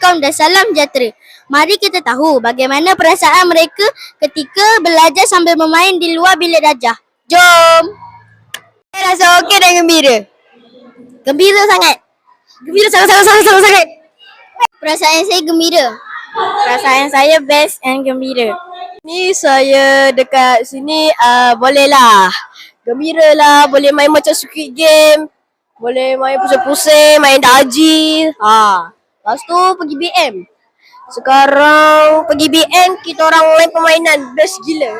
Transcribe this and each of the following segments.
dan salam sejahtera. Mari kita tahu bagaimana perasaan mereka ketika belajar sambil bermain di luar bilik darjah. Jom! Saya rasa okey dan gembira. Gembira sangat. Gembira sangat-sangat-sangat sangat. Perasaan saya gembira. Perasaan saya best and gembira. Ni saya dekat sini uh, boleh lah. Gembira lah. Boleh main macam Squid Game. Boleh main pusing-pusing, main daji. Ha. Lepas tu pergi BM. Sekarang pergi BM kita orang main permainan. Best gila.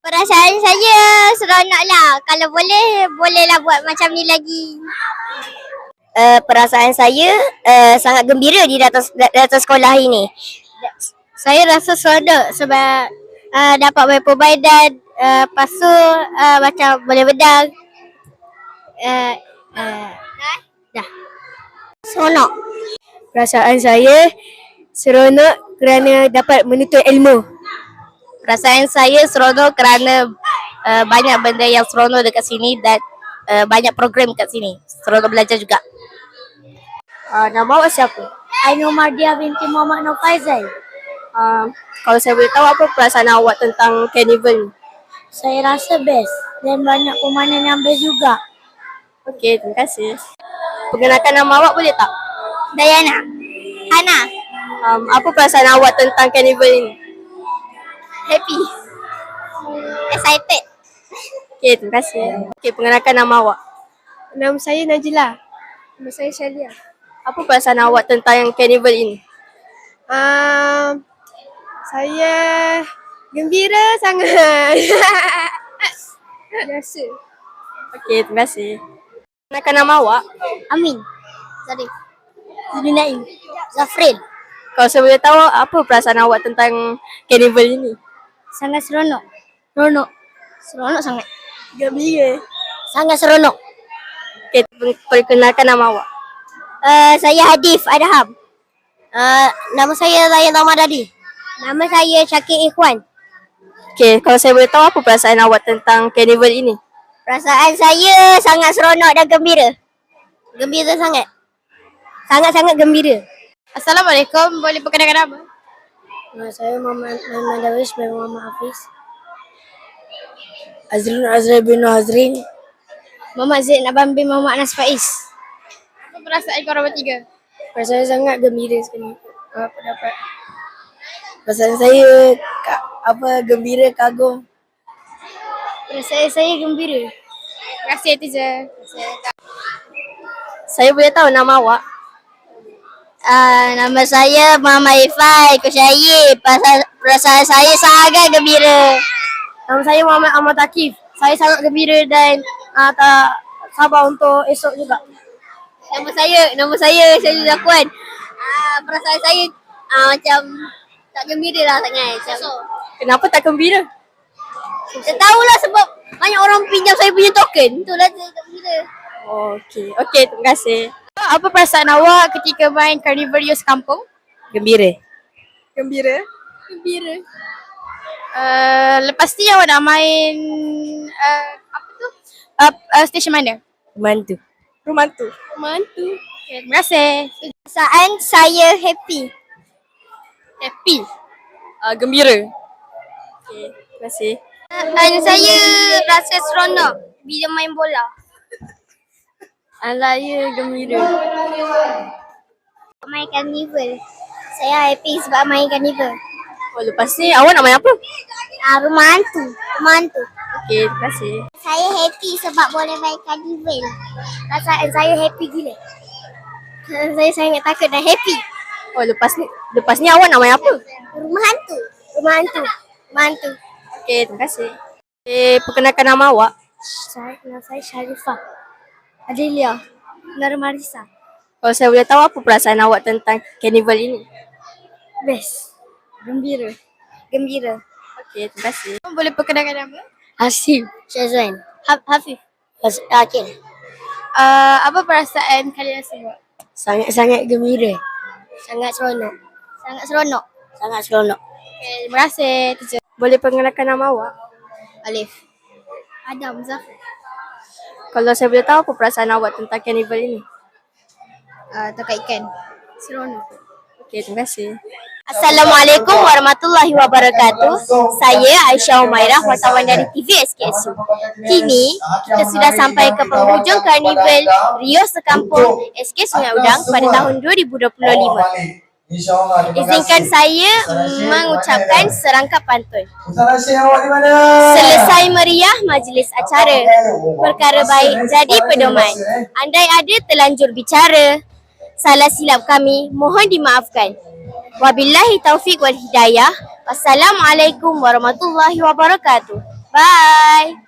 Perasaan saya seronok lah. Kalau boleh, bolehlah buat macam ni lagi. Uh, perasaan saya uh, sangat gembira di datang, datang sekolah ini. Saya rasa seronok sebab uh, dapat main permainan. Uh, lepas tu uh, macam boleh bedang. Uh, uh, dah. Seronok. Perasaan saya seronok kerana dapat menuntut ilmu. Perasaan saya seronok kerana uh, banyak benda yang seronok dekat sini dan uh, banyak program kat sini. Seronok belajar juga. Uh, nama awak siapa? Ainu Mardia binti Muhammad Nur Faizal. Uh, kalau saya boleh tahu apa perasaan awak tentang carnival ni? Saya rasa best dan banyak permainan yang best juga. Okey, terima kasih. Perkenalkan nama awak boleh tak? Dayana. Hana. Um, apa perasaan awak tentang carnival ini? Happy. Excited. Okey, terima kasih. Okey, perkenalkan nama awak. Nama saya Najila. Nama saya Shalia. Apa perasaan awak tentang carnival ini? Um, saya gembira sangat. Biasa. Okey, terima kasih. Perkenalkan nama awak. Amin. Zarif. Zunaim. Zafrin. Kalau saya boleh tahu apa perasaan awak tentang carnival ini? Sangat seronok. Seronok. Seronok sangat. Gembira. Sangat seronok. Okey, per- perkenalkan nama awak. Uh, saya Hadif Adham. Uh, nama saya Ryan Ramadadi. Nama saya Syakir Ikhwan. Okey, kalau saya boleh tahu apa perasaan awak tentang carnival ini? Perasaan saya sangat seronok dan gembira. Gembira sangat. Sangat-sangat gembira. Assalamualaikum, boleh perkenalkan nama? Nama saya Muhammad Muhammad Darwish bin Muhammad Hafiz. Azrul Azrael bin Azrin. Muhammad Zaid Naban bin Muhammad Anas Faiz. Apa perasaan korang bertiga? Perasaan saya sangat gembira sekali. Apa dapat. Perasaan saya apa gembira kagum. Perasaan saya gembira. Terima kasih teacher. Saya boleh tahu nama awak? Uh, nama saya Muhammad Ifai Kusyayib. Perasaan, saya sangat gembira. Nama saya Muhammad Ahmad Akif. Saya sangat gembira dan uh, tak sabar untuk esok juga. Nama saya, nama saya Syazul Zakuan. Uh, perasaan saya uh, macam tak gembira lah sangat. Macam, Kenapa tak gembira? Saya tahulah sebab banyak orang pinjam saya punya token. Itulah saya tak gembira. Okey, okey terima kasih. Apa perasaan awak ketika main Carnival Youth Kampung? Gembira. Gembira? Gembira. Uh, lepas ni awak nak main uh, apa tu? Uh, uh, stesen mana? Mantu. Rumantu. Mantu. Okay, terima kasih. Perasaan saya happy. Happy. Uh, gembira. Okey, terima kasih. Dan saya rasa seronok bila main bola. Saya gembira. Main carnival. Saya happy sebab main carnival. Oh, lepas ni awak nak main apa? Ah, rumah hantu. Rumah hantu. Okey, terima kasih. Saya happy sebab boleh main carnival. Perasaan saya happy gila. saya sangat takut dan happy. Oh, lepas ni lepas ni awak nak main apa? Rumah hantu. Rumah hantu. Rumah hantu. Okey, terima kasih. Eh, perkenalkan nama awak. Saya, nama saya Sharifah. Adelia. Narmarisa. Kalau saya boleh tahu apa perasaan awak tentang carnival ini? Best. Gembira. Gembira. Okey, terima kasih. Boleh perkenalkan nama? Hasim. Syazwan. Ha- Hafif. Has- Akil. Uh, apa perasaan kalian semua? Sangat-sangat gembira. Sangat seronok. Sangat seronok. Sangat seronok. Okay, terima kasih teacher. Boleh perkenalkan nama awak? Alif. Adam Zafir. Kalau saya boleh tahu apa perasaan awak tentang carnival ini? Uh, tangkap ikan. Seronok. Okay, terima kasih. Assalamualaikum warahmatullahi wabarakatuh. Saya Aisyah Umairah, wartawan dari TV SKSU. Kini, kita sudah sampai ke penghujung karnival Rio Sekampung SK Sungai Udang pada tahun 2025. Izinkan saya mengucapkan serangkap pantun. Selesai meriah majlis acara, perkara baik jadi pedoman. Andai ada telanjur bicara, salah silap kami mohon dimaafkan. Wabillahi taufiq wal hidayah. Wassalamualaikum warahmatullahi wabarakatuh. Bye.